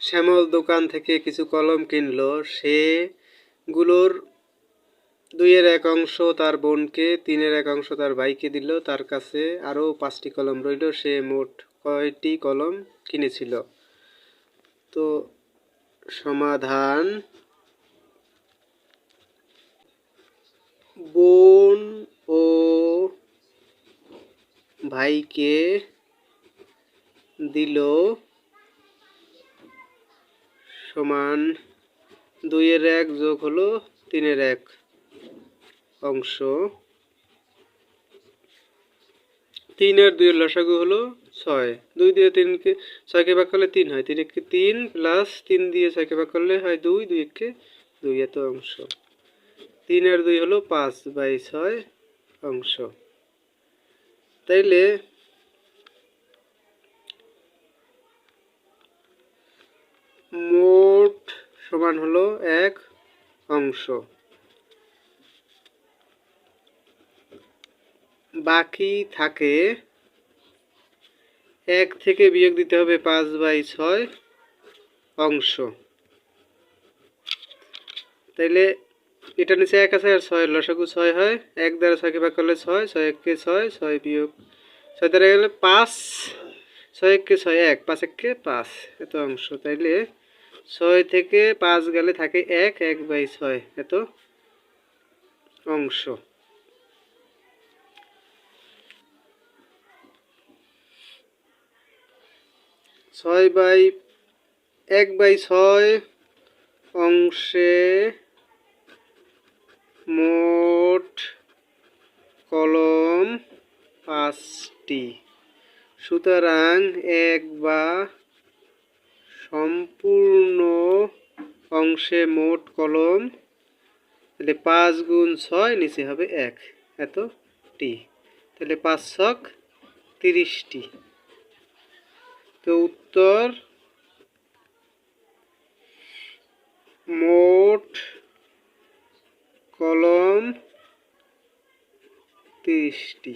শ্যামল দোকান থেকে কিছু কলম কিনলো। সেগুলোর দুইয়ের এক অংশ তার বোনকে, তিনের এক অংশ তার ভাইকে দিল। তার কাছে আরও পাঁচটি কলম রইল। সে মোট কয়টি কলম কিনেছিল? তো সমাধান। বোন ও ভাইকে দিল। সমান দুইয়ের এক যোগ হলো তিনের এক অংশ। তিনের দুইয়ের লসাগু হলো ছয়। দুই দিয়ে তিনকে ছয়কে ভাগ করলে তিন হয়। তিন একে তিন প্লাস তিন দিয়ে ছয়কে ভাগ করলে হয় দুই দুই একে দুই এত অংশ। তিন আর দুই হলো পাঁচ বাই ছয় অংশ। তাইলে মোট সমান হলো এক অংশ। বাকি থাকে এক থেকে বিয়োগ দিতে হবে পাঁচ বাই ছয় অংশ। তাইলে এটা নিচে এক আছে আর ছয় লসাগু ছয় হয়। এক দ্বারা ছয়কে ভাগ করলে ছয় ছয় এককে ছয় ছয় বিয়োগ। ছয় দ্বারা গেলে পাঁচ ছয় এককে ছয় এক পাঁচ এককে পাঁচ, এত অংশ। তাইলে ছয় থেকে পাঁচ গেলে থাকে এক এক বাই ছয়, এত অংশ। ছয় বাই, এক বাই ছয় অংশে মোট কলম পাঁচটি। সুতরাং এক বা সম্পূর্ণ অংশে মোট কলম, তাহলে পাঁচ গুণ ছয় নিচে হবে এক। এত টি। তাহলে পাঁচ ছক তিরিশটি। তো উত্তর, মোট কলম তিরিশটি।